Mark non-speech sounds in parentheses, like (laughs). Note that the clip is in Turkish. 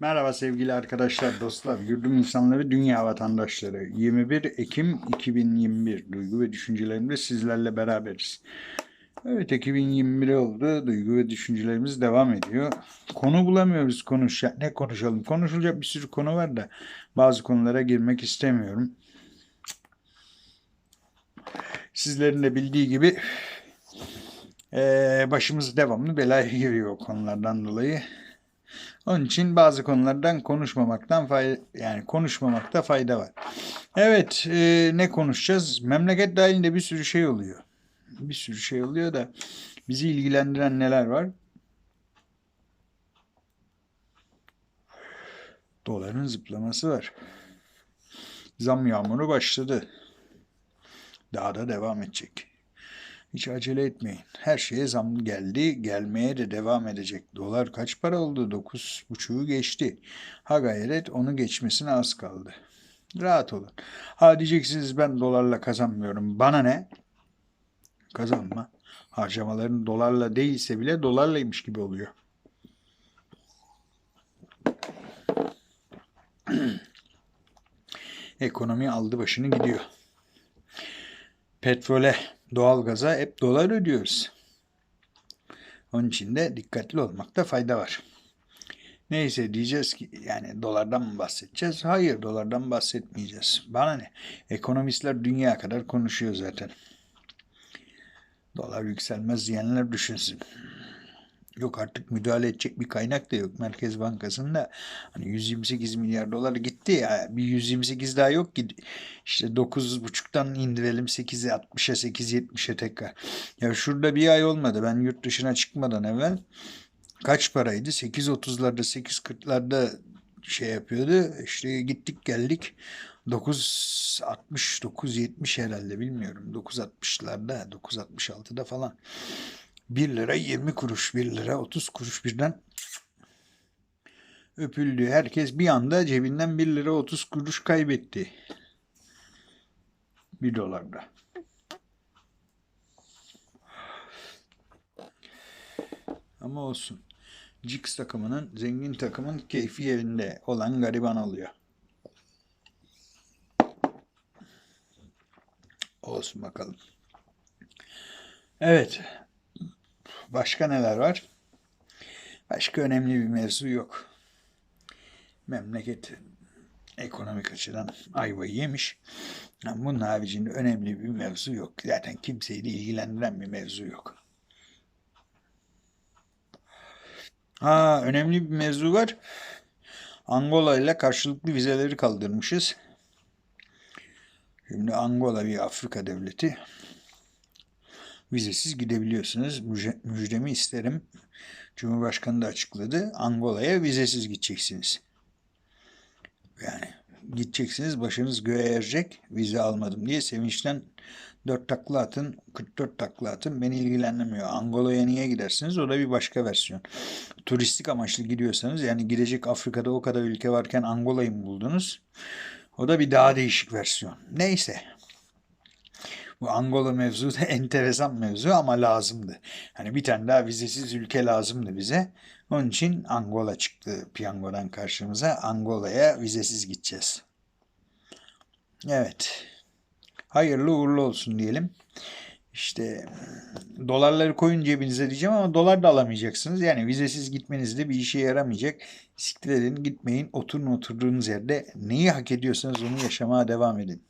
Merhaba sevgili arkadaşlar, dostlar, yurdum insanları, dünya vatandaşları. 21 Ekim 2021 duygu ve düşüncelerimde sizlerle beraberiz. Evet 2021 oldu. Duygu ve düşüncelerimiz devam ediyor. Konu bulamıyoruz konuşacak. Ne konuşalım? Konuşulacak bir sürü konu var da bazı konulara girmek istemiyorum. Sizlerin de bildiği gibi başımız devamlı belaya giriyor konulardan dolayı. Onun için bazı konulardan konuşmamaktan fayda yani konuşmamakta fayda var. Evet, e, ne konuşacağız? Memleket dahilinde bir sürü şey oluyor. Bir sürü şey oluyor da bizi ilgilendiren neler var? Doların zıplaması var. Zam yağmuru başladı. Daha da devam edecek. Hiç acele etmeyin. Her şeye zam geldi, gelmeye de devam edecek. Dolar kaç para oldu? 9,5'u geçti. Ha gayret onu geçmesine az kaldı. Rahat olun. Ha diyeceksiniz ben dolarla kazanmıyorum. Bana ne? Kazanma. Harcamaların dolarla değilse bile dolarlaymış gibi oluyor. (clears throat) Ekonomi aldı başını gidiyor. Petrole, doğalgaza hep dolar ödüyoruz. Onun için de dikkatli olmakta fayda var. Neyse diyeceğiz ki yani dolardan mı bahsedeceğiz? Hayır dolardan bahsetmeyeceğiz. Bana ne? Ekonomistler dünya kadar konuşuyor zaten. Dolar yükselmez diyenler düşünsün. Yok artık müdahale edecek bir kaynak da yok. Merkez Bankası'nda hani 128 milyar dolar gitti ya. Bir 128 daha yok ki. İşte 9,5'tan indirelim 8'e 60'a 8.70'e tekrar. Ya şurada bir ay olmadı. Ben yurt dışına çıkmadan evvel kaç paraydı? 8.30'larda 8.40'larda şey yapıyordu. İşte gittik geldik. 9.60 9.70 herhalde bilmiyorum. 9.60'larda 9.66'da falan. 1 lira 20 kuruş, 1 lira 30 kuruş birden öpüldü. Herkes bir anda cebinden 1 lira 30 kuruş kaybetti. 1 dolarda. Ama olsun. Cix takımının, zengin takımın keyfi yerinde olan gariban oluyor. Olsun bakalım. Evet. Başka neler var? Başka önemli bir mevzu yok. Memleket ekonomik açıdan ayvayı yemiş. Ama bunun haricinde önemli bir mevzu yok. Zaten kimseyi de ilgilendiren bir mevzu yok. Ha, önemli bir mevzu var. Angola ile karşılıklı vizeleri kaldırmışız. Şimdi Angola bir Afrika devleti vizesiz gidebiliyorsunuz. Müjde, müjdemi isterim. Cumhurbaşkanı da açıkladı. Angola'ya vizesiz gideceksiniz. Yani gideceksiniz başınız göğe erecek vize almadım diye sevinçten 4 takla atın 44 takla atın beni ilgilenmiyor. Angola'ya niye gidersiniz? O da bir başka versiyon. Turistik amaçlı gidiyorsanız yani gidecek Afrika'da o kadar ülke varken Angola'yı mı buldunuz? O da bir daha değişik versiyon. Neyse. Bu Angola mevzu da (laughs) enteresan mevzu ama lazımdı. Hani bir tane daha vizesiz ülke lazımdı bize. Onun için Angola çıktı piyangodan karşımıza. Angola'ya vizesiz gideceğiz. Evet. Hayırlı uğurlu olsun diyelim. İşte dolarları koyun cebinize diyeceğim ama dolar da alamayacaksınız. Yani vizesiz gitmeniz de bir işe yaramayacak. Siktir edin gitmeyin oturun oturduğunuz yerde neyi hak ediyorsanız onu yaşamaya devam edin.